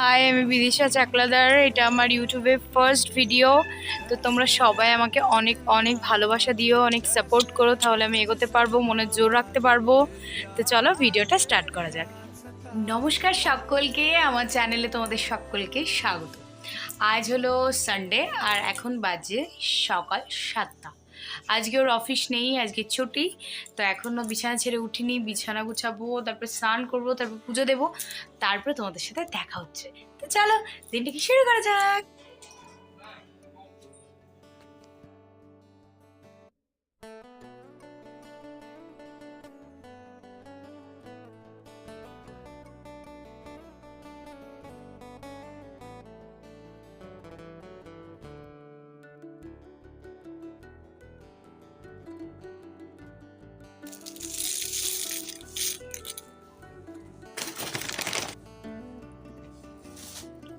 High আমি বিদিশা চাকলাদার। এটা আমার ইউটিউবে ফার্স্ট ভিডিও তো তোমরা সবাই আমাকে অনেক অনেক ভালোবাসা দিও, অনেক সাপোর্ট করো, তাহলে আমি এগোতে পারব, মনে জোর রাখতে পারব। তো চলো ভিডিওটা স্টার্ট করা যাক। নমস্কার সকলকে, আমার চ্যানেলে তোমাদের সকলকে স্বাগত। আজ হলো সানডে আর এখন বাজে সকাল সাতটা। আজকে ওর অফিস নেই, আজকে ছুটি। তো এখনও বিছানা ছেড়ে উঠিনি, বিছানা গুছাবো, তারপর স্নান করব, তারপর পুজো দেবো। তারপরে তোমাদের সাথে দেখা হচ্ছে। তো চলো দিনটিকে শুরু করা যাক?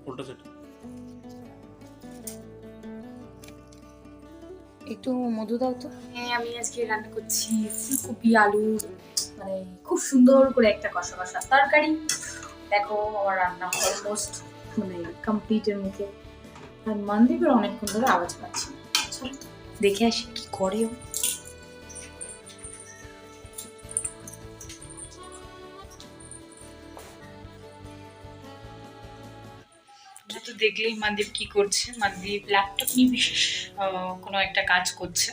উল্টো সেট? একটু মধু দাও তো। হ্যাঁ আমি আজকে রান্না করছি ফুলকপি আলু মানে খুব সুন্দর করে একটা কষা কষা তরকারি। দেখো আমার রান্না অলমোস্ট মানে কমপ্লিটের মুখে। আর মনদীপের অনেকক্ষণ ধরে আওয়াজ পাচ্ছি দেখে আসি কি করে এটা তো দেখলেই মানদীপ কি করছে। মানদীপ ল্যাপটপ নিয়ে বিশেষ কোনো একটা কাজ করছে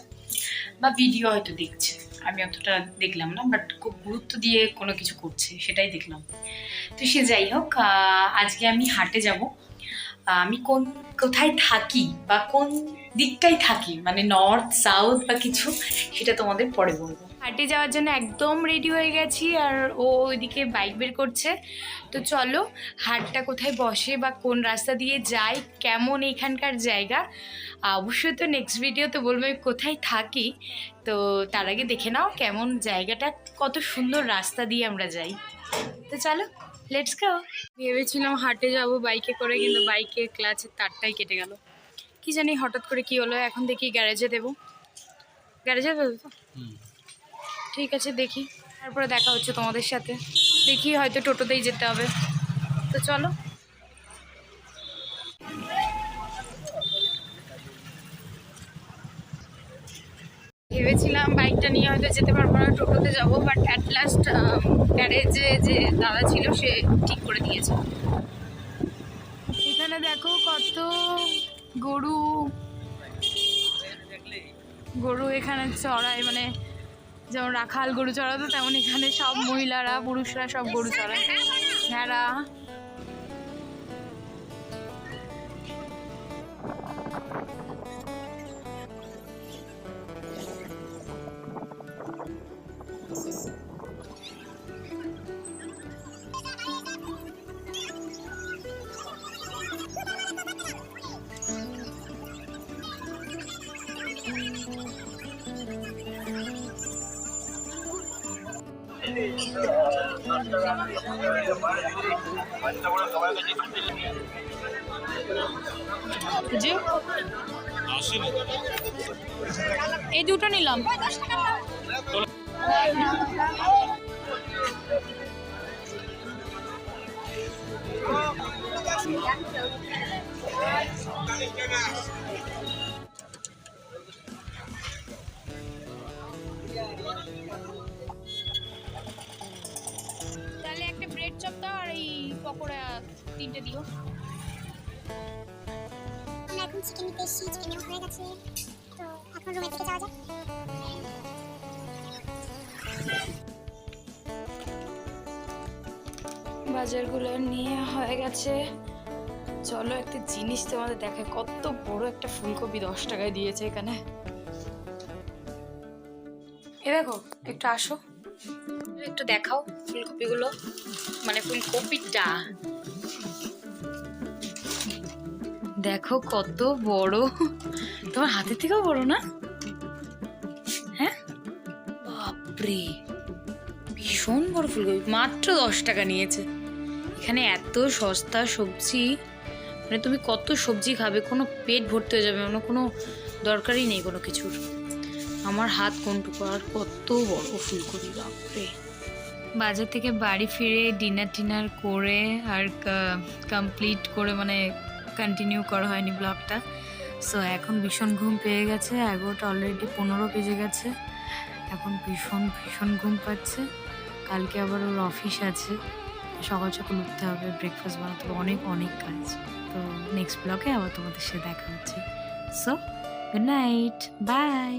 বা ভিডিও হয়তো দেখছে। আমি অতটা দেখলাম না বাট খুব গুরুত্ব দিয়ে কোনো কিছু করছে, সেটাই দেখলাম। তো সে যাই হোক আজকে আমি হাটে যাব। আমি কোন, কোথায় থাকি বা কোন দিকটাই থাকি মানে নর্থ সাউথ বা কিছু, সেটা তোমাদের পরে বলব। হাটে যাওয়ার জন্য একদম রেডি হয়ে গেছি, আর ও ওইদিকে বাইক বের করছে। তো চলো হাটটা কোথায় বসে বা কোন রাস্তা দিয়ে যায় কেমন এখানকার জায়গা অবশ্যই তো নেক্সট ভিডিওতে বলব আমি কোথায় থাকি। তো তার আগে দেখে নাও কেমন জায়গাটা কত সুন্দর রাস্তা দিয়ে আমরা যাই। তো চলো লেটস গো ভেবেছিলাম হাটে যাব বাইকে করে কিন্তু বাইকের ক্লাচের তারটাই কেটে গেল। কি জানি হঠাৎ করে কি হলো এখন দেখি গ্যারেজে দেবো। গ্যারেজে দেবো তো? ঠিক আছে দেখি। তারপরে দেখা হচ্ছে তোমাদের সাথে। দেখি হয়তো টোটোতেই যেতে হবে। তো চলো। ভেবেছিলাম বাইকটা নিয়ে হয়তো যেতে পারব না, টোটোতে যাব বাট অ্যাট লাস্ট গ্যারেজে যে দাদা ছিল, সে ঠিক করে দিয়েছে। এখানে দেখো কত গরু। গরু এখানে চড়ায় মানে যেমন রাখাল গরু চড়াতো তেমন এখানে সব মহিলারা পুরুষরা সব গরু চড়ায়। ভেড়া জি। এই দুটো নিলাম। তাহলে পকোড়া তিনটে দিও। এখন চিকেন নিতে এসেছি চিকেন হয়ে গেছে। তো এখন রুমের দিকে যাওয়া যাক। বাজারগুলো নিয়ে হয়ে গেছে। চলো একটা জিনিস তোমাদের দেখায় কত বড় একটা ফুলকপি দশ টাকায় দিয়েছে এখানে। এ দেখো একটু আসো। একটু দেখাও ফুলকপিগুলো। মানে ফুলকপিটা দেখো কত বড়। তোমার হাতের থেকেও বড় না? হ্যাঁ? বাপরে। ভীষণ বড় ফুলকপি। মাত্র দশ টাকা নিয়েছে। এখানে এত সস্তা সবজি। মানে তুমি কত সবজি খাবে, কোনো পেট ভর্তি হয়ে যাবে মানে কোনো দরকারই নেই কোনো কিছুর। আমার হাত কোনটুকু আর কত বড় ফুলকপি, বাপরে। বাজার থেকে বাড়ি ফিরে ডিনার টিনার করে আর কমপ্লিট করে মানে কন্টিনিউ করা হয়নি ব্লগটা সো এখন ভীষণ ঘুম পেয়ে গেছে, এগারোটা অলরেডি পনেরো বেজে গেছে। এখন ভীষণ ভীষণ ঘুম পাচ্ছে। কালকে আবার ওর অফিস আছে। সকাল সকাল উঠতে হবে ব্রেকফাস্ট বানাতে হবে, অনেক অনেক কাজ। তো নেক্সট ব্লগে আবার তোমাদের সাথে দেখা হচ্ছে। So good night bye